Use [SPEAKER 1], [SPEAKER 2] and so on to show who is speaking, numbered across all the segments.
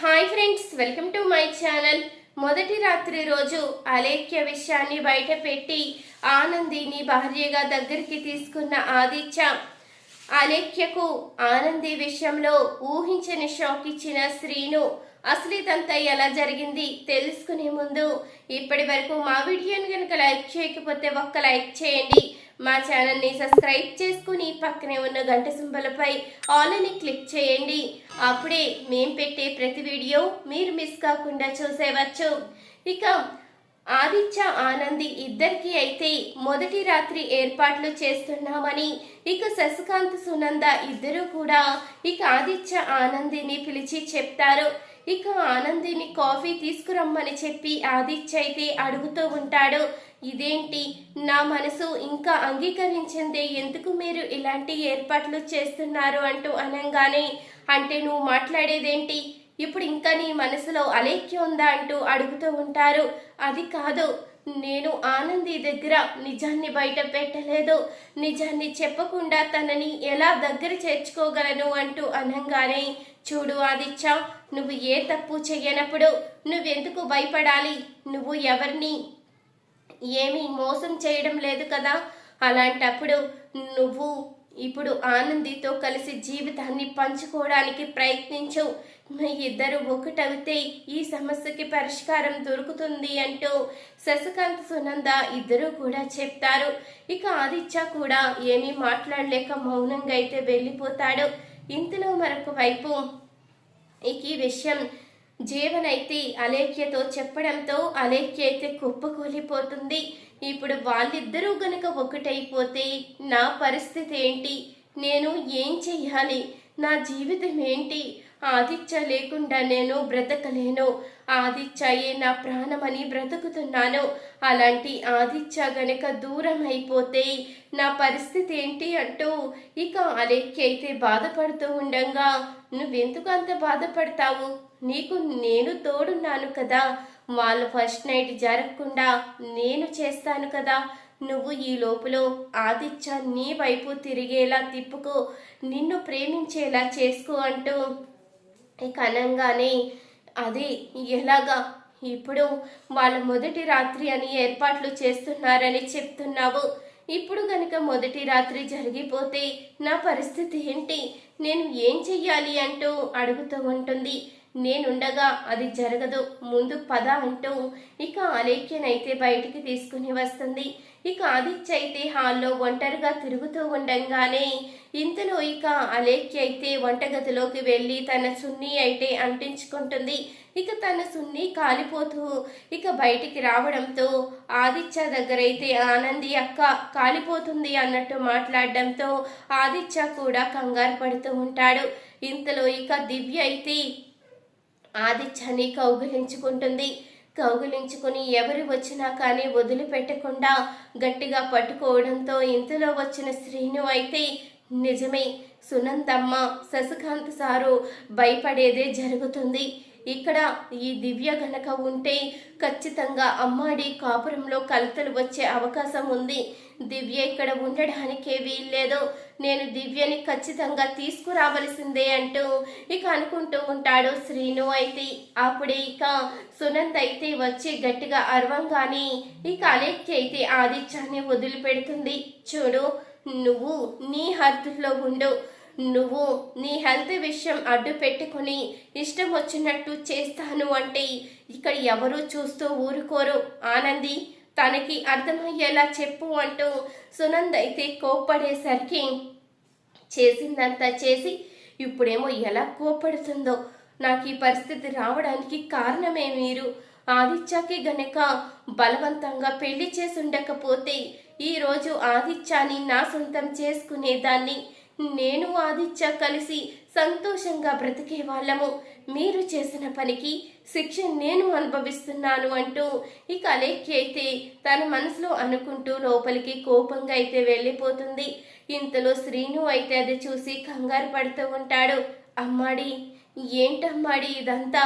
[SPEAKER 1] Hi friends welcome to my channel. మొదటి రాత్రి రోజు అలేఖ్య విషయాన్ని బయట పెట్టి ఆనందిని భార్యగా దగ్గరికి తీసుకున్న ఆదిత్య అలేఖ్యకు ఆనంది విషయంలో ఊహించని షాక్ ఇచ్చిన శ్రీను అసలు ఇదంతా ఎలా జరిగింది? తెలుసుకునే ముందు ఇప్పటి వరకు మా వీడియోని కనుక లైక్ చేయకపోతే ఒక్క లైక్ చేయండి. మా ఛానల్ని సబ్స్క్రైబ్ చేసుకుని పక్కనే ఉన్న గంట సింబలపై ఆల్ అని క్లిక్ చేయండి. అప్పుడే మేం పెట్టే ప్రతి వీడియో మీరు మిస్ కాకుండా చూసేవచ్చు. ఇక ఆదిత్య ఆనంది ఇద్దరికి అయితే మొదటి రాత్రి ఏర్పాట్లు చేస్తున్నామని ఇక శశికాంత్ సునంద ఇద్దరు కూడా ఇక ఆదిత్య ఆనందిని పిలిచి చెప్తారు. ఇక ఆనందిని కాఫీ తీసుకురమ్మని చెప్పి ఆదిత్య అయితే అడుగుతూ ఉంటాడు. ఇదేంటి? నా మనసు ఇంకా అంగీకరించింది ఎందుకు మీరు ఇలాంటి ఏర్పాట్లు చేస్తున్నారు అంటూ అనగానే అంటే నువ్వు మాట్లాడేదేంటి? ఇప్పుడు ఇంకా నీ మనసులో అలేఖ్య ఉందా అంటూ అడుగుతూ ఉంటారు. అది కాదు నేను ఆనంది దగ్గర నిజాన్ని బయట పెట్టలేదు. నిజాన్ని చెప్పకుండా తనని ఎలా దగ్గర చేర్చుకోగలను అంటూ అనగానే చూడు ఆదిత్య నువ్వు ఏ తప్పు చేయనప్పుడు నువ్వెందుకు భయపడాలి? నువ్వు ఎవరిని ఏమీ మోసం చేయడం లేదు కదా? అలాంటప్పుడు నువ్వు ఇప్పుడు ఆనందితో కలిసి జీవితాన్ని పంచుకోవడానికి ప్రయత్నించు. మీ ఇద్దరు ఒకటవితే ఈ సమస్యకి పరిష్కారం దొరుకుతుంది అంటూ శశికాంత్ సునంద ఇద్దరూ కూడా చెప్తారు. ఇక ఆదిత్య కూడా ఏమీ మాట్లాడలేక మౌనంగా అయితే వెళ్ళిపోతాడు. ఇంతలో మరొక వైపు ఇక ఈ విషయం జీవనైతే అలేఖ్యతో చెప్పడంతో అలేఖ్య అయితే కుప్పకూలిపోతుంది ఇప్పుడు వాళ్ళిద్దరూ గనక ఒకటైపోతే నా పరిస్థితి ఏంటి? నేను ఏం చెయ్యాలి? నా జీవితం ఏంటి? ఆదిత్య లేకుండా నేను బ్రతకలేను. ఆదిత్యయే నా ప్రాణమని బ్రతుకుతున్నాను. అలాంటి ఆదిత్య గనక దూరం అయిపోతే నా పరిస్థితి ఏంటి అంటూ ఇక అలెక్కి అయితే బాధపడుతూ ఉండంగా నువ్వెందుకు అంత బాధపడతావు? నీకు నేను తోడున్నాను కదా. వాళ్ళు ఫస్ట్ నైట్ జరగకుండా నేను చేస్తాను కదా. నువ్వు ఈ లోపల ఆదిత్య నీ వైపు తిరిగేలా తిప్పుకో. నిన్ను ప్రేమించేలా చేసుకో అంటూ ఇక అనంగానే అది ఎలాగా? ఇప్పుడు వాళ్ళ మొదటి రాత్రి అని ఏర్పాట్లు చేస్తున్నారని చెప్తున్నావు. ఇప్పుడు గనక మొదటి రాత్రి జరిగిపోతే నా పరిస్థితి ఏంటి? నేను ఏం చెయ్యాలి? అంటూ అడుగుతూ ఉంటుంది. నేనుండగా అది జరగదు. ముందు పద అంటూ ఇక అలేఖ్యనైతే బయటికి తీసుకుని వస్తుంది. ఇక ఆదిత్య అయితే హాల్లో ఒంటరిగా తిరుగుతూ ఉండంగానే ఇంతలో ఇక అలేఖ్య అయితే వంటగదిలోకి వెళ్ళి తన సున్ని అయితే అంటించుకుంటుంది. ఇక తన సున్ని కాలిపోతూ ఇక బయటికి రావడంతో ఆదిత్య దగ్గర అయితే ఆనంది అక్క కాలిపోతుంది అన్నట్టు మాట్లాడడంతో ఆదిత్య కూడా కంగారు పడుతూ ఉంటాడు. ఇంతలో ఇక దివ్య అయితే ఆదిత్యాన్ని కౌగిలించుకుంటుంది. కౌగిలించుకుని ఎవరు వచ్చినా కానీ వదిలిపెట్టకుండా గట్టిగా పట్టుకోవడంతో ఇంతలో వచ్చిన శ్రీను అయితే నిజమే. సునందమ్మ శశికాంత్ సారు భయపడేదే జరుగుతుంది. ఇక్కడ ఈ దివ్య గనక ఉంటే ఖచ్చితంగా అమ్మాడి కాపురంలో కలతలు వచ్చే అవకాశం ఉంది. దివ్య ఇక్కడ ఉండడానికే వీల్లేదు. నేను దివ్యని ఖచ్చితంగా తీసుకురావలసిందే అంటూ ఇక అనుకుంటూ ఉంటాడు శ్రీను అయితే. అప్పుడే ఇక సునంద్ అయితే వచ్చి గట్టిగా అరవంగానే ఇక అలెక్కి అయితే ఆదిత్యాన్ని వదిలిపెడుతుంది. చూడు నువ్వు నీ హద్దుల్లో ఉండు. నువ్వు నీ హెల్త్ విషయం అడ్డు పెట్టుకుని ఇష్టం వచ్చినట్టు చేస్తాను అంటే ఇక్కడ ఎవరు చూస్తూ ఊరుకోరు. ఆనంది తనకి అర్థమయ్యేలా చెప్పు అంటూ సునంద్ అయితే కోప్పడేసరికి చేసిందంతా చేసి ఇప్పుడేమో ఎలా కోపడుతుందో. నాకు ఈ పరిస్థితి రావడానికి కారణమే మీరు. ఆదిత్యకి గనక బలవంతంగా పెళ్ళి చేసుండకపోతే ఈరోజు ఆదిత్యాన్ని నా సొంతం చేసుకునేదాన్ని నేను ఆదిత్య కలిసి సంతోషంగా బ్రతికే వాళ్ళము మీరు చేసిన పనికి శిక్ష నేను అనుభవిస్తున్నాను అంటూ ఇక అలేఖ్య అయితే తన మనసులో అనుకుంటూ లోపలికి కోపంగా అయితే వెళ్ళిపోతుంది. ఇంతలో శ్రీను అయితే అది చూసి కంగారు పడుతూ ఉంటాడు. అమ్మాడి ఏంటమ్మాడి ఇదంతా?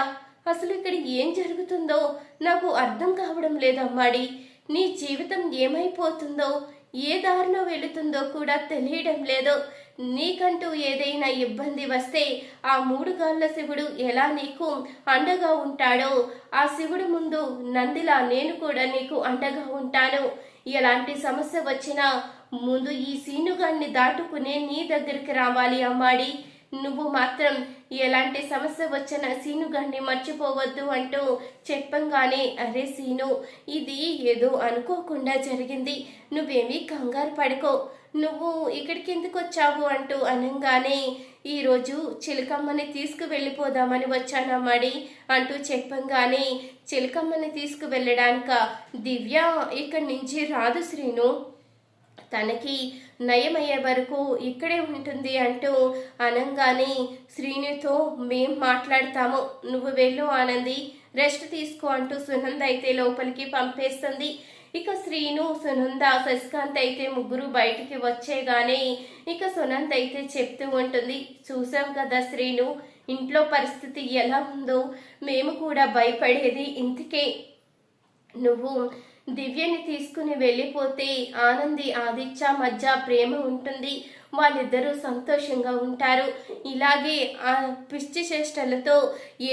[SPEAKER 1] అసలు ఇక్కడ ఏం జరుగుతుందో? నాకు అర్థం కావడం లేదు అమ్మాడి. నీ జీవితం ఏమైపోతుందో? ఏ దారిలో వెళుతుందో కూడా తెలియడం లేదు. నీకంటూ ఏదైనా ఇబ్బంది వస్తే ఆ మూడు గాళ్ళ శివుడు ఎలా నీకు అండగా ఉంటాడో ఆ శివుడు ముందు నందిలా నేను కూడా నీకు అండగా ఉంటాను. ఎలాంటి సమస్య వచ్చినా ముందు ఈ సీనుగాన్ని దాటుకునే నీ దగ్గరికి రావాలి అమ్మాడి. నువ్వు మాత్రం ఎలాంటి సమస్య వచ్చిన సీనుగాన్ని మర్చిపోవద్దు అంటూ చెప్పంగానే అరే సీను ఇది ఏదో అనుకోకుండా జరిగింది. నువ్వేమీ కంగారు పడుకో. నువ్వు ఇక్కడికి ఎందుకు వచ్చావు? అంటూ అనంగానే ఈరోజు చిలకమ్మని తీసుకువెళ్ళిపోదామని వచ్చానమ్మాడి అంటూ చెప్పంగానే చిలకమ్మని తీసుకువెళ్ళడానిక? దివ్య ఇక్కడి నుంచి రాదు శ్రీను. తనకి నయమయ్యే వరకు ఇక్కడే ఉంటుంది అంటూ అనంగానే శ్రీనితో మేం మాట్లాడతాము. నువ్వు వెళ్ళు ఆనంది రెస్ట్ తీసుకో అంటూ సునంద అయితే లోపలికి పంపేస్తుంది. ఇక శ్రీను సునంద శశికాంత్ అయితే ముగ్గురు బయటికి వచ్చేగానే ఇక సునంద అయితే చెప్తూ ఉంటుంది చూసాం కదా శ్రీను ఇంట్లో పరిస్థితి ఎలా ఉందో? మేము కూడా భయపడేది ఇంతకే. నువ్వు దివ్యని తీసుకుని వెళ్ళిపోతే ఆనంది ఆదిత్య మధ్య ప్రేమ ఉంటుంది. వాళ్ళిద్దరూ సంతోషంగా ఉంటారు. ఇలాగే ఆ పిచ్చి చేష్టలతో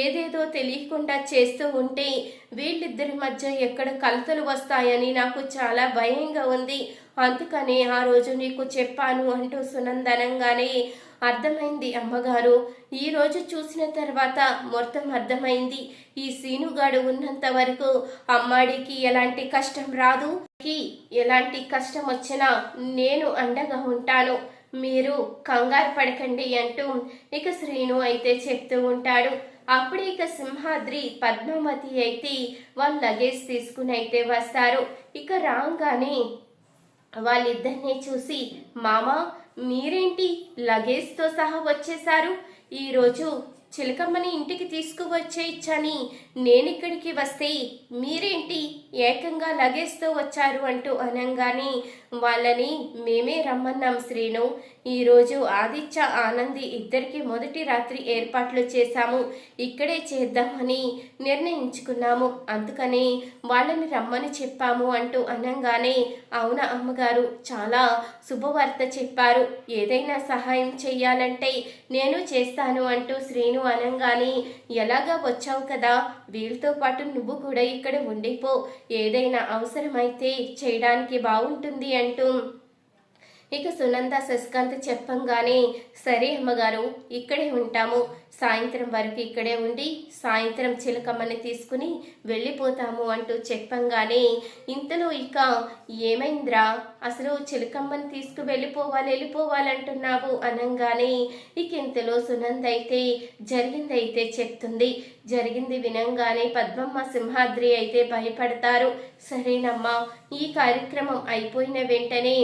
[SPEAKER 1] ఏదేదో తెలియకుండా చేస్తూ ఉంటే వీళ్ళిద్దరి మధ్య ఎక్కడ కలతలు వస్తాయని నాకు చాలా భయంగా ఉంది. అందుకనే ఆ రోజు నీకు చెప్పాను అంటూ సునందనంగానే అర్థమైంది అమ్మగారు. ఈ రోజు చూసిన తర్వాత మొత్తం అర్థమైంది. ఈ సీనుగాడు ఉన్నంత వరకు అమ్మాడికి ఎలాంటి కష్టం రాదు. ఎలాంటి కష్టం వచ్చినా నేను అండగా ఉంటాను. మీరు కంగారు పడకండి అంటూ ఇక శ్రీను అయితే చెప్తూ ఉంటాడు. అప్పుడు ఇక సింహాద్రి పద్మావతి అయితే వాళ్ళ లగేజ్ తీసుకుని అయితే వస్తారు. ఇక రాగానే వాళ్ళిద్దరిని చూసి మామ మీరేంటి లగేజ్తో సహా వచ్చేశారు? ఈరోజు చిలకమ్మని ఇంటికి తీసుకువచ్చేయచ్చని నేనిక్కడికి వస్తే మీరేంటి ఏకంగా లగేజ్తో వచ్చారు అంటూ అనంగానే వాళ్ళని మేమే రమ్మన్నాం శ్రీను. ఈరోజు ఆదిత్య ఆనంది ఇద్దరికి మొదటి రాత్రి ఏర్పాట్లు చేశాము. ఇక్కడే చేద్దామని నిర్ణయించుకున్నాము. అందుకని వాళ్ళని రమ్మని చెప్పాము అంటూ అనంగానే అవున అమ్మగారు? చాలా శుభవార్త చెప్పారు. ఏదైనా సహాయం చెయ్యాలంటే నేను చేస్తాను అంటూ శ్రీను అనంగానే ఎలాగా వచ్చావు కదా? వీళ్ళతో పాటు నువ్వు కూడా ఇక్కడ ఉండిపో. ఏదైనా అవసరమైతే చేయడానికి బాగుంటుంది అంటూ ఇక సునంద శశికాంత్ చెప్పంగానే సరే అమ్మగారు ఇక్కడే ఉంటాము. సాయంత్రం వరకు ఇక్కడే ఉండి సాయంత్రం చిలకమ్మని తీసుకుని వెళ్ళిపోతాము అంటూ చెప్పంగానే ఇంతలో ఇక ఏమైందిరా? అసలు చిలకమ్మని తీసుకు వెళ్ళిపోవాలి వెళ్ళిపోవాలంటున్నావు అనంగానే ఇక ఇంతలో సునంద అయితే జరిగిందైతే చెప్తుంది. జరిగింది వినంగానే పద్మమ్మ సింహాద్రి అయితే భయపడతారు. సరేనమ్మా ఈ కార్యక్రమం అయిపోయిన వెంటనే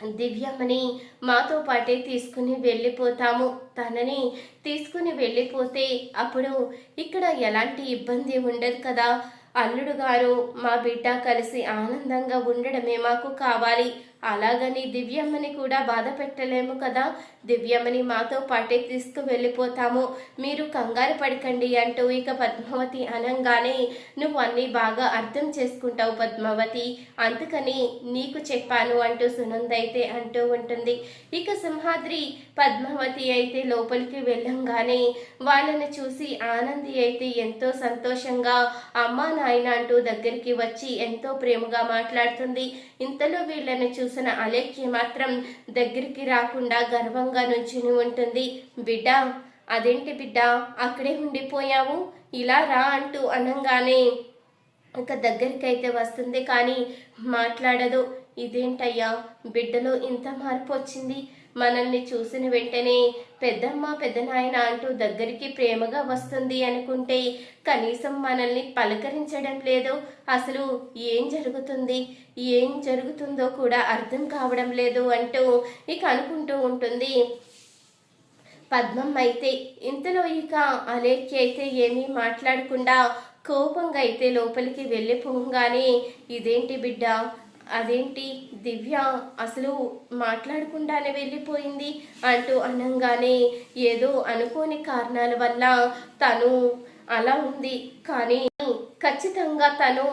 [SPEAKER 1] దివ్యమ్మని మాతో పాటే తీసుకుని వెళ్ళిపోతాము. తనని తీసుకుని వెళ్ళిపోతే అప్పుడు ఇక్కడ ఎలాంటి ఇబ్బంది ఉండదు కదా. అల్లుడు గారు మా బిడ్డ కలిసి ఆనందంగా ఉండడమే మాకు కావాలి. అలాగని దివ్యమ్మని కూడా బాధ పెట్టలేము కదా. దివ్యమ్మని మాతో పాటే తీసుకు వెళ్ళిపోతాము. మీరు కంగారు పడకండి అంటూ ఇక పద్మావతి అనంగానే నువ్వు అన్నీ బాగా అర్థం చేసుకుంటావు పద్మావతి. అందుకని నీకు చెప్పాను అంటూ సునంద అయితే అంటూ ఉంటుంది. ఇక సింహాద్రి పద్మావతి అయితే లోపలికి వెళ్ళంగానే వాళ్ళని చూసి ఆనంది అయితే ఎంతో సంతోషంగా అమ్మా నాయన అంటూ దగ్గరికి వచ్చి ఎంతో ప్రేమగా మాట్లాడుతుంది. ఇంతలో వీళ్ళని చూసి చూసిన అలేఖ్య మాత్రం దగ్గరికి రాకుండా గర్వంగా నుంచుని ఉంటుంది. బిడ్డ అదేంటి బిడ్డ? అక్కడే ఉండిపోయావు? ఇలా రా అంటూ అనగానే ఒక దగ్గరికి అయితే వస్తుంది. కానీ మాట్లాడదు. ఇదేంటయ్యా? బిడ్డలో ఇంత మార్పు వచ్చింది. మనల్ని చూసిన వెంటనే పెద్దమ్మ పెద్దనాయన అంటూ దగ్గరికి ప్రేమగా వస్తుంది అనుకుంటే కనీసం మనల్ని పలకరించడం లేదు. అసలు ఏం జరుగుతుంది? ఏం జరుగుతుందో కూడా అర్థం కావడం లేదు అంటూ ఇక అనుకుంటూ ఉంటుంది. పద్మం అయితే ఇంతలో ఇక అలేఖ్య అయితే ఏమీ మాట్లాడకుండా కోపంగా అయితే లోపలికి వెళ్ళిపోగానే ఇదేంటి బిడ్డ? అదేంటి? దివ్య అసలు మాట్లాడకుండానే వెళ్ళిపోయింది అంటూ అనంగానే ఏదో అనుకోని కారణాల వల్ల తను అలా ఉంది. కానీ ఖచ్చితంగా తను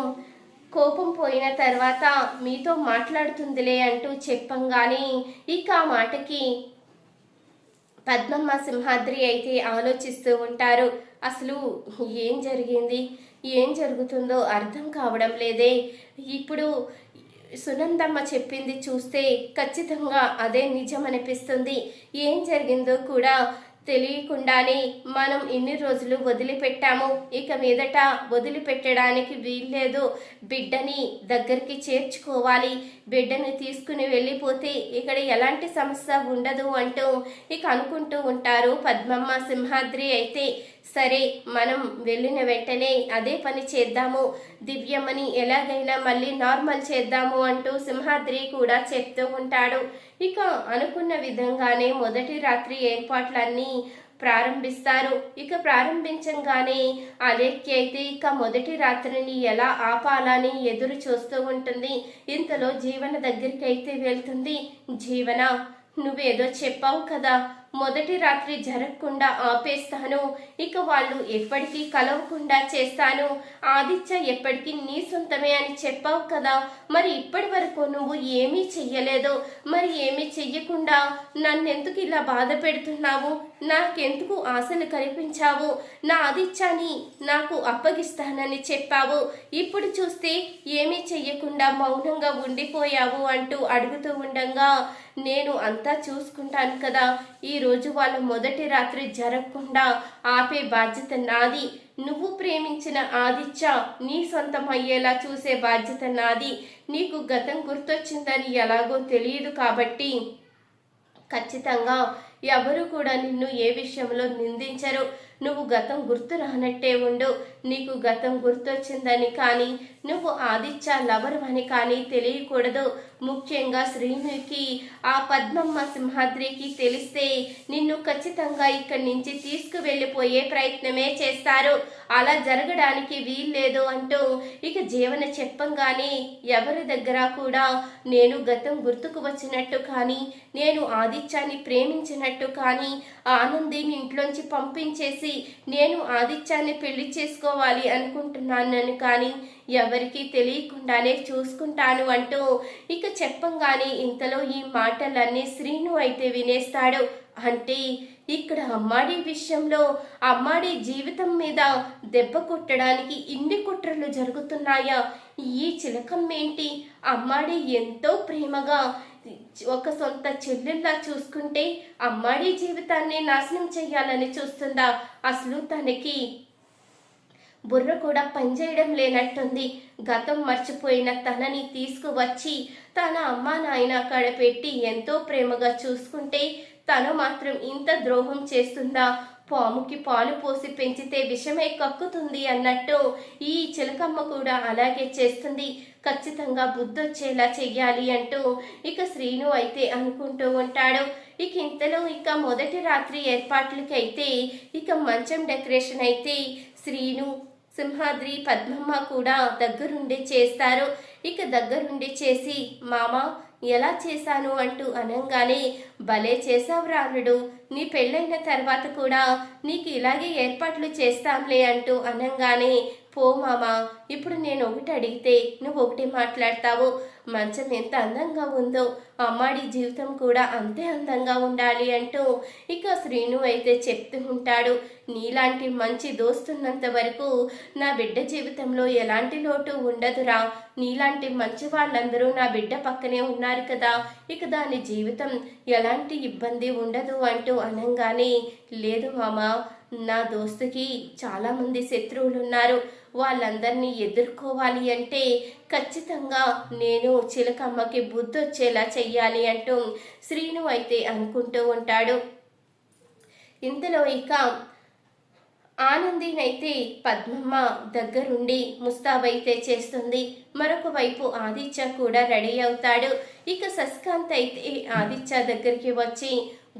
[SPEAKER 1] కోపం పోయిన తర్వాత మీతో మాట్లాడుతుందిలే అంటూ చెప్పంగానే ఇక ఆ మాటకి పద్మమ్మ సింహాద్రి అయితే ఆలోచిస్తూ ఉంటారు. అసలు ఏం జరిగింది? ఏం జరుగుతుందో అర్థం కావడం లేదే. ఇప్పుడు సునందమ్మ చెప్పింది చూస్తే ఖచ్చితంగా అదే నిజం అనిపిస్తుంది ఏం జరిగిందో కూడా తెలియకుండానే మనం ఇన్ని రోజులు వదిలిపెట్టాము. ఇక మీదట వదిలిపెట్టడానికి వీల్లేదు. బిడ్డని దగ్గరికి చేర్చుకోవాలి. బిడ్డని తీసుకుని వెళ్ళిపోతే ఇక్కడ ఎలాంటి సమస్య ఉండదు అంటూ ఇక అనుకుంటూ ఉంటారు. పద్మమ్మ సింహాద్రి అయితే సరే మనం వెళ్ళిన వెంటనే అదే పని చేద్దాము. దివ్యమ్మని ఎలాగైనా మళ్ళీ నార్మల్ చేద్దాము అంటూ సింహాద్రి కూడా చెప్తూ ఉంటాడు. ఇక అనుకున్న విధంగానే మొదటి రాత్రి ఏర్పాట్లన్నీ ప్రారంభిస్తారు. ఇక ప్రారంభించగానే అలేఖ్య అయితే ఇక మొదటి రాత్రిని ఎలా ఆపాలని ఎదురు చూస్తూ ఉంటుంది. ఇంతలో జీవన దగ్గరికి అయితే వెళ్తుంది. జీవన నువ్వేదో చెప్పావు కదా. మొదటి రాత్రి జరగకుండా ఆపేస్తాను. ఇక వాళ్ళు ఎప్పటికీ కలవకుండా చేస్తాను. ఆదిత్య ఎప్పటికీ నీ సొంతమే అని చెప్పావు కదా. మరి ఇప్పటి వరకు నువ్వు ఏమీ చెయ్యలేదు. మరి ఏమీ చెయ్యకుండా నన్నెందుకు ఇలా బాధ పెడుతున్నావు? నాకెందుకు ఆశలు కల్పించావు నా ఆదిత్యాన్ని నాకు అప్పగిస్తానని చెప్పావు. ఇప్పుడు చూస్తే ఏమీ చెయ్యకుండా మౌనంగా ఉండిపోయావు అంటూ అడుగుతూ ఉండగా నేను అంతా చూసుకుంటాను కదా. ఈ రోజు వాళ్ళ మొదటి రాత్రి జరగకుండా ఆపే బాధ్యత నాది. నువ్వు ప్రేమించిన ఆదిత్య నీ సొంతం అయ్యేలా చూసే బాధ్యత నాది. నీకు గతం గుర్తొచ్చిందని ఎలాగో తెలియదు కాబట్టి ఖచ్చితంగా ఎవరు కూడా నిన్ను ఏ విషయంలో నిందించరు. నువ్వు గతం గుర్తు రానట్టే ఉండు. నీకు గతం గుర్తొచ్చిందని కానీ నువ్వు ఆదిత్య లవరు అని కానీ తెలియకూడదు. ముఖ్యంగా శ్రీనుకి ఆ పద్మమ్మ సింహాద్రికి తెలిస్తే నిన్ను ఖచ్చితంగా ఇక్కడి నుంచి తీసుకువెళ్ళిపోయే ప్రయత్నమే చేస్తారు. అలా జరగడానికి వీల్లేదు అంటూ ఇక జీవన చెప్పంగానే ఎవరి దగ్గర కూడా నేను గతం గుర్తుకు వచ్చినట్టు కానీ నేను ఆదిత్యాన్ని ప్రేమించినట్టు కానీ ఆనందిని ఇంట్లోంచి పంపించేసి నేను ఆదిత్యాన్ని పెళ్ళి చేసుకోవాలి అనుకుంటున్నాను కానీ ఎవరికి తెలియకుండానే చూసుకుంటాను అంటూ ఇక చెప్పంగానే ఇంతలో ఈ మాటలన్నీ శ్రీను అయితే వినేస్తాడు. అంటే ఇక్కడ అమ్మాడి విషయంలో అమ్మాడి జీవితం మీద దెబ్బ కొట్టడానికి ఇన్ని కుట్రలు జరుగుతున్నాయా? ఈ చిలకం ఏంటి? అమ్మాడి ఎంతో ప్రేమగా ఒక సొంత చెల్లెల్లా చూసుకుంటే అమ్మాడి జీవితాన్ని నాశనం చేయాలని చూస్తుందా? అసలు తనకి బుర్ర కూడా పనిచేయడం లేనట్టుంది. గతం మర్చిపోయిన తనని తీసుకువచ్చి తన అమ్మా నాయన అక్కడ పెట్టి ఎంతో ప్రేమగా చూసుకుంటే తను మాత్రం ఇంత ద్రోహం చేస్తుందా? పాముకి పాలు పోసి పెంచితే విషమే కక్కుతుంది అన్నట్టు ఈ చిలకమ్మ కూడా అలాగే చేస్తుంది. ఖచ్చితంగా బుద్ధొచ్చేలా చెయ్యాలి అంటూ ఇక శ్రీను అయితే అనుకుంటూ ఉంటాడు. ఇక ఇంతలో ఇక మొదటి రాత్రి ఏర్పాట్లకి అయితే ఇక మంచం డెకరేషన్ అయితే శ్రీను సింహాద్రి పద్మమ్మ కూడా దగ్గరుండి చేస్తారు. ఇక దగ్గరుండి చేసి మామ ఎలా చేశాను? అంటూ అనంగానే భలే చేసావు రానుడు నీ పెళ్ళైన తర్వాత కూడా నీకు ఇలాగే ఏర్పాట్లు చేస్తాంలే అంటూ అనంగానే పో మామా ఇప్పుడు నేను ఒకటి అడిగితే నువ్వు ఒకటి మాట్లాడతావు. మంచం ఎంత అందంగా ఉందో అమ్మాడి జీవితం కూడా అంతే అందంగా ఉండాలి అంటూ ఇక శ్రీను అయితే చెప్తూ ఉంటాడు. నీలాంటి మంచి దోస్తున్నంత వరకు నా బిడ్డ జీవితంలో ఎలాంటి లోటు ఉండదురా. నీలాంటి మంచి వాళ్ళందరూ నా బిడ్డ పక్కనే ఉన్నారు కదా. ఇక దాని జీవితం ఎలాంటి ఇబ్బంది ఉండదు అంటూ అనంగానే లేదు మామ నా దోస్తుకి చాలామంది శత్రువులు ఉన్నారు వాళ్ళందరినీ ఎదుర్కోవాలి అంటే ఖచ్చితంగా నేను చిలకమ్మకి బుద్ధి వచ్చేలా చెయ్యాలి అంటూ శ్రీను అయితే అనుకుంటూ ఉంటాడు. ఇంతలో ఇక ఆనందినైతే పద్మమ్మ దగ్గరుండి ముస్తాబైతే చేస్తుంది. మరొక వైపు ఆదిత్య కూడా రెడీ అవుతాడు. ఇక సస్కాంత్ అయితే ఆదిత్య దగ్గరికి వచ్చి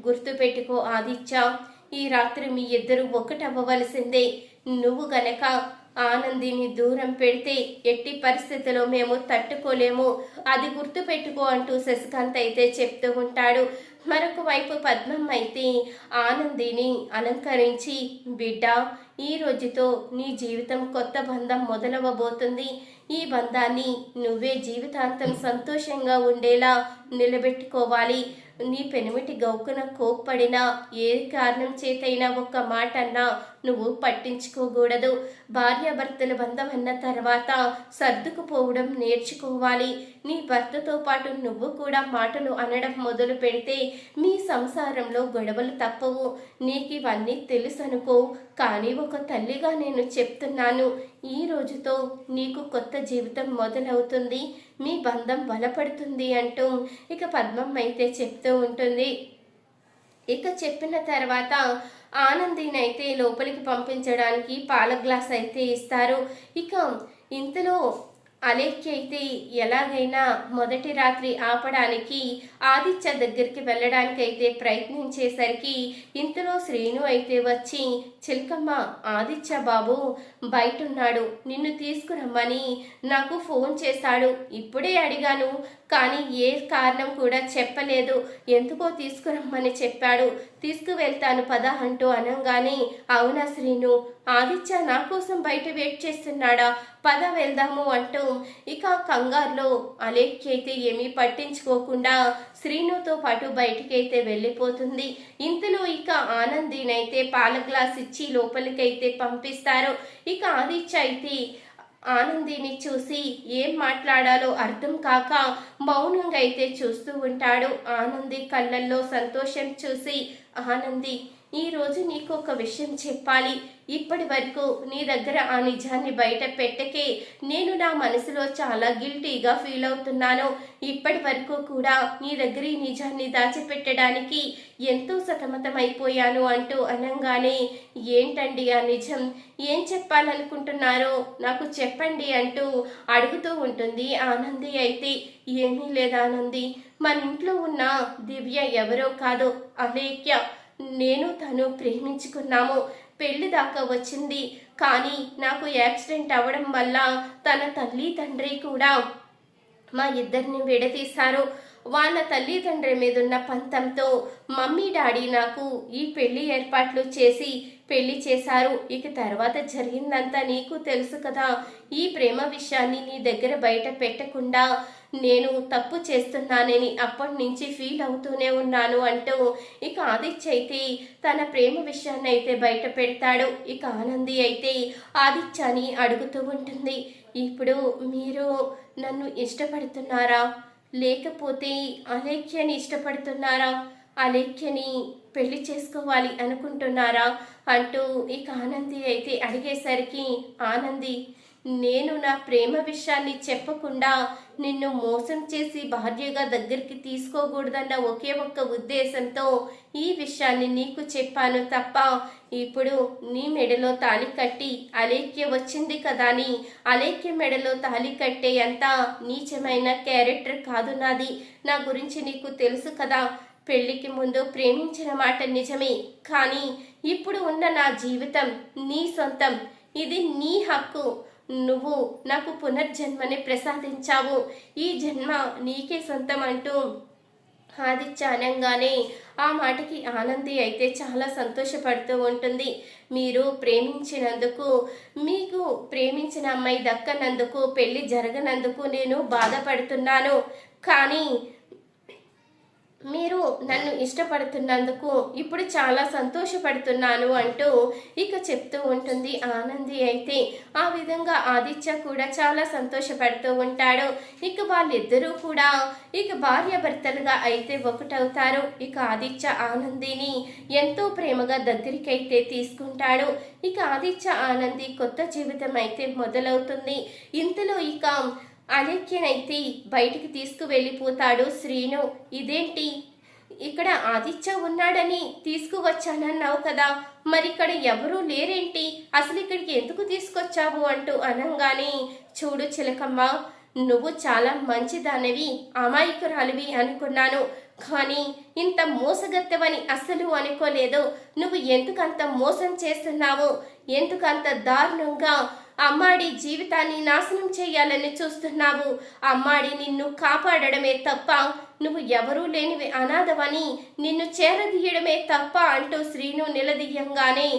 [SPEAKER 1] గుర్తుపెట్టుకో ఆదిత్య ఈ రాత్రి మీ ఇద్దరు ఒకటవ్వవలసిందే. నువ్వు గనక ఆనందిని దూరం పెడితే ఎట్టి పరిస్థితిలో మేము తట్టుకోలేము. అది గుర్తు పెట్టుకో అంటూ శశికాంత్ అయితే చెప్తూ ఉంటాడు. మరొక వైపు పద్మం అయితే ఆనందిని అలంకరించి బిడ్డ ఈ రోజుతో నీ జీవితం కొత్త బంధం మొదలవబోతుంది ఈ బంధాన్ని నువ్వే జీవితాంతం సంతోషంగా ఉండేలా నిలబెట్టుకోవాలి. నీ పెనిమిటి గౌకున కోప్పడినా ఏ కారణం చేతైనా ఒక్క మాట అన్నా నువ్వు పట్టించుకోకూడదు. భార్యాభర్తల బంధం అన్న తర్వాత సర్దుకుపోవడం నేర్చుకోవాలి. నీ భర్తతో పాటు నువ్వు కూడా మాటలు అనడం మొదలు పెడితే మీ సంసారంలో గొడవలు తప్పవు. నీకు ఇవన్నీ తెలుసు అనుకో కానీ ఒక తల్లిగా నేను చెప్తున్నాను. ఈ రోజుతో నీకు కొత్త జీవితం మొదలవుతుంది. మీ బంధం బలపడుతుంది అంటూ ఇక పద్మం అయితే చెప్తూ ఉంటుంది. ఇక చెప్పిన తర్వాత ఆనందినైతే లోపలికి పంపించడానికి పాల గ్లాస్ అయితే ఇస్తారు. ఇక ఇంతలో అలేఖ్యైతే ఎలాగైనా మొదటి రాత్రి ఆపడానికి ఆదిత్య దగ్గరికి వెళ్ళడానికి అయితే ప్రయత్నించేసరికి ఇంతలో శ్రీను అయితే వచ్చి చిలకమ్మ ఆదిత్య బాబు బయట ఉన్నాడు నిన్ను తీసుకురమ్మని నాకు ఫోన్ చేశాడు. ఇప్పుడే అడిగాను. కానీ ఏ కారణం కూడా చెప్పలేదు. ఎందుకో తీసుకురమ్మని చెప్పాడు. తీసుకువెళ్తాను పద అంటూ అనగానే అవునా శ్రీను? ఆదిత్య నా కోసం బయట వెయిట్ చేస్తున్నాడా? పద వెళ్దాము అంటూ ఇక కంగారులో అలేఖ్య అయితే ఏమీ పట్టించుకోకుండా శ్రీనుతో పాటు బయటికైతే వెళ్ళిపోతుంది. ఇంతలో ఇక ఆనందినైతే పాల గ్లాస్ ఇచ్చి లోపలికైతే పంపిస్తారు. ఇక ఆదిత్య అయితే ఆనందిని చూసి ఏం మాట్లాడాలో అర్థం కాక మౌనంగా అయితే చూస్తూ ఉంటాడు. ఆనంది కళ్ళల్లో సంతోషం చూసి ఆనంది ఈరోజు నీకు ఒక విషయం చెప్పాలి. ఇప్పటి వరకు నీ దగ్గర ఆ నిజాన్ని బయట పెట్టకే నేను నా మనసులో చాలా గిల్టీగా ఫీల్ అవుతున్నాను. ఇప్పటి వరకు కూడా నీ దగ్గర ఈ నిజాన్ని దాచిపెట్టడానికి ఎంతో సతమతమైపోయాను అంటూ అనంగానే ఏంటండి ఆ నిజం? ఏం చెప్పాలనుకుంటున్నారో నాకు చెప్పండి అంటూ అడుగుతూ ఉంటుంది ఆనంది. అయితే ఏమీ లేదా ఆనంది. మన ఇంట్లో ఉన్న దివ్య ఎవరో కాదో అలేఖ్య నేను తను ప్రేమించుకున్నాము. పెళ్ళి దాకా వచ్చింది. కానీ నాకు యాక్సిడెంట్ అవ్వడం వల్ల తన తల్లి తండ్రి కూడా మా ఇద్దరిని విడదీశారు. వాళ్ళ తల్లిదండ్రి మీద ఉన్న పంతంతో మమ్మీ డాడీ నాకు ఈ పెళ్ళి ఏర్పాట్లు చేసి పెళ్ళి చేశారు. ఇక తర్వాత జరిగిందంతా నీకు తెలుసు కదా. ఈ ప్రేమ విషయాన్ని నీ దగ్గర బయట పెట్టకుండా నేను తప్పు చేస్తున్నానని అప్పటి నుంచి ఫీల్ అవుతూనే ఉన్నాను అంటూ ఇక ఆదిత్య అయితే తన ప్రేమ విషయాన్ని అయితే బయట పెడతాడు. ఇక ఆనంది అయితే ఆదిత్యని అడుగుతూ ఉంటుంది. ఇప్పుడు మీరు నన్ను ఇష్టపడుతున్నారా? లేకపోతే అలేఖ్యని ఇష్టపడుతున్నారా? అలేఖ్యని పెళ్ళి చేసుకోవాలి అనుకుంటున్నారా? అంటూ ఇక ఆనంది అయితే అడిగేసరికి ఆనంది నేను నా ప్రేమ విషయాన్ని చెప్పకుండా నిన్ను మోసం చేసి భార్యగా దగ్గరికి తీసుకోకూడదన్న ఒకే ఒక్క ఉద్దేశంతో ఈ విషయాన్ని నీకు చెప్పాను తప్ప ఇప్పుడు నీ మెడలో తాళి కట్టి అలేఖ్య వచ్చింది కదా అని అలేఖ్య మెడలో తాళి కట్టే అంత నీచమైన క్యారెక్టర్ కాదు నాది. నా గురించి నీకు తెలుసు కదా. పెళ్ళికి ముందు ప్రేమించిన మాట నిజమే. కానీ ఇప్పుడు ఉన్న నా జీవితం నీ సొంతం. ఇది నీ హక్కు. నువ్వు నాకు పునర్జన్మని ప్రసాదించావు. ఈ జన్మ నీకే సొంతం అంటూ ఆదిత్య అనగానే ఆ మాటకి ఆనంది అయితే చాలా సంతోషపడుతూ ఉంటుంది. మీరు ప్రేమించినందుకు మీకు ప్రేమించిన అమ్మాయి దక్కనందుకు పెళ్ళి జరగనందుకు నేను బాధపడుతున్నాను. కానీ మీరు నన్ను ఇష్టపడుతున్నందుకు ఇప్పుడు చాలా సంతోషపడుతున్నాను అంటూ ఇక చెప్తూ ఉంటుంది ఆనంది అయితే. ఆ విధంగా ఆదిత్య కూడా చాలా సంతోషపడుతూ ఉంటాడు. ఇక వాళ్ళిద్దరూ కూడా ఇక భార్యాభర్తలుగా అయితే ఒకటవుతారు. ఇక ఆదిత్య ఆనందిని ఎంతో ప్రేమగా దగ్గరికి అయితే తీసుకుంటాడు. ఇక ఆదిత్య ఆనంది కొత్త జీవితం అయితే మొదలవుతుంది. ఇంతలో ఇక అలేఖ్యనైతే బయటికి తీసుకువెళ్ళిపోతాడు శ్రీను. ఇదేంటి? ఇక్కడ ఆదిత్య ఉన్నాడని తీసుకువచ్చానన్నావు కదా. మరి ఇక్కడ ఎవరూ లేరేంటి? అసలు ఇక్కడికి ఎందుకు తీసుకొచ్చావు అంటూ అనంగానే చూడు చిలకమ్మ నువ్వు చాలా మంచిదానివి అమాయకురాలివి అనుకున్నాను. కానీ ఇంత మోసగత్తవని అస్సలు అనుకోలేదు. నువ్వు ఎందుకంత మోసం చేస్తున్నావు? ఎందుకంత దారుణంగా అమ్మాడి జీవితాన్ని నాశనం చేయాలని చూస్తున్నావు. అమ్మాడి నిన్ను కాపాడడమే తప్ప నువ్వు ఎవరూ లేనివి అనాథవని. నిన్ను చేరదీయడమే తప్ప అంటూ శ్రీను నిలదీయంగానే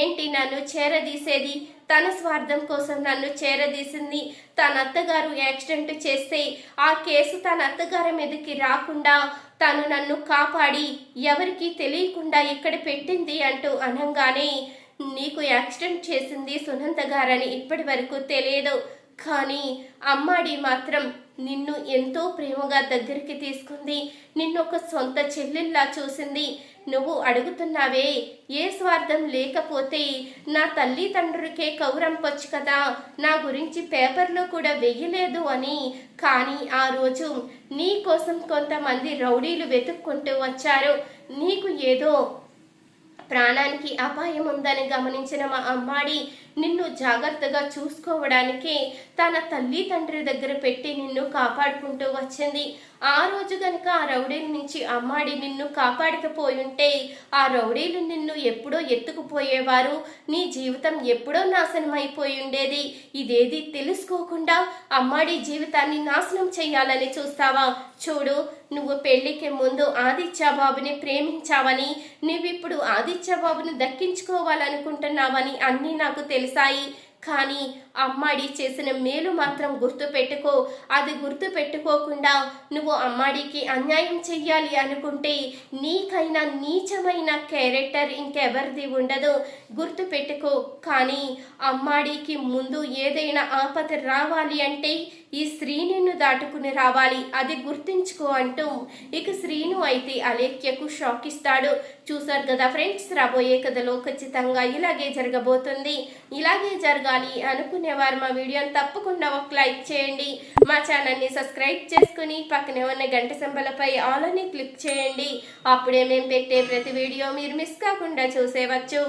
[SPEAKER 1] ఏంటి నన్ను చేరదీసేది? తన స్వార్థం కోసం నన్ను చేరదీసింది. తన అత్తగారు యాక్సిడెంట్ చేస్తే ఆ కేసు తన అత్తగారి మీదకి రాకుండా తను నన్ను కాపాడి ఎవరికీ తెలియకుండా ఇక్కడ పెట్టింది అంటూ అనంగానే నీకు యాక్సిడెంట్ చేసింది సునంద గారని ఇప్పటి వరకు తెలియదు. కానీ అమ్మాడి మాత్రం నిన్ను ఎంతో ప్రేమగా దగ్గరికి తీసుకుంది. నిన్ను ఒక సొంత చెల్లెల్లా చూసింది. నువ్వు అడుగుతున్నావే ఏ స్వార్థం లేకపోతే నా తల్లిదండ్రులకే కౌరంపొచ్చు కదా. నా గురించి పేపర్లో కూడా వెయ్యలేదు అని. కానీ ఆ రోజు నీ కోసం కొంతమంది రౌడీలు వెతుక్కుంటూ వచ్చారు. నీకు ఏదో ప్రాణానికి అపాయం ఉందని గమనించిన మా అమ్మాడి నిన్ను జాగ్రత్తగా చూసుకోవడానికి తన తల్లి తండ్రి దగ్గర పెట్టి నిన్ను కాపాడుకుంటూ వచ్చింది. ఆ రోజు గనక ఆ రౌడీల నుంచి అమ్మాడి నిన్ను కాపాడకపోయుంటే ఆ రౌడీలు నిన్ను ఎప్పుడో ఎత్తుకుపోయేవారు. నీ జీవితం ఎప్పుడో నాశనం అయిపోయి ఉండేది ఇదేది తెలుసుకోకుండా అమ్మాడి జీవితాన్ని నాశనం చేయాలని చూస్తావా? చూడు నువ్వు పెళ్ళికి ముందు ఆదిత్యబాబుని ప్రేమించావని నువ్విప్పుడు ఆదిత్య బాబుని దక్కించుకోవాలనుకుంటున్నావని అన్నీ నాకు తెలిసాయి. కానీ అమ్మాడి చేసిన మేలు మాత్రం గుర్తుపెట్టుకో. అది గుర్తు పెట్టుకోకుండా నువ్వు అమ్మాడికి అన్యాయం చెయ్యాలి అనుకుంటే నీకైనా నీచమైన క్యారెక్టర్ ఇంకెవరిది ఉండదు. గుర్తు పెట్టుకో కానీ అమ్మాడికి ముందు ఏదైనా ఆపద రావాలి అంటే ఈ శ్రీనిను దాటుకుని రావాలి. అది గుర్తుంచుకో అంటూ ఇక శ్రీను అయితే అలేఖ్యకు షాక్ ఇస్తాడు. చూసారు కదా ఫ్రెండ్స్ రాబోయే కథలో ఖచ్చితంగా ఇలాగే జరగబోతుంది. ఇలాగే జరగాలి అనుకునేవారు మా వీడియోని తప్పకుండా ఒక లైక్ చేయండి. మా ఛానల్ని సబ్స్క్రైబ్ చేసుకుని పక్కనే ఉన్న గంట సంబలపై ఆల్ అని క్లిక్ చేయండి. అప్పుడే మేము పెట్టే ప్రతి వీడియో మీరు మిస్ కాకుండా చూసేవచ్చు.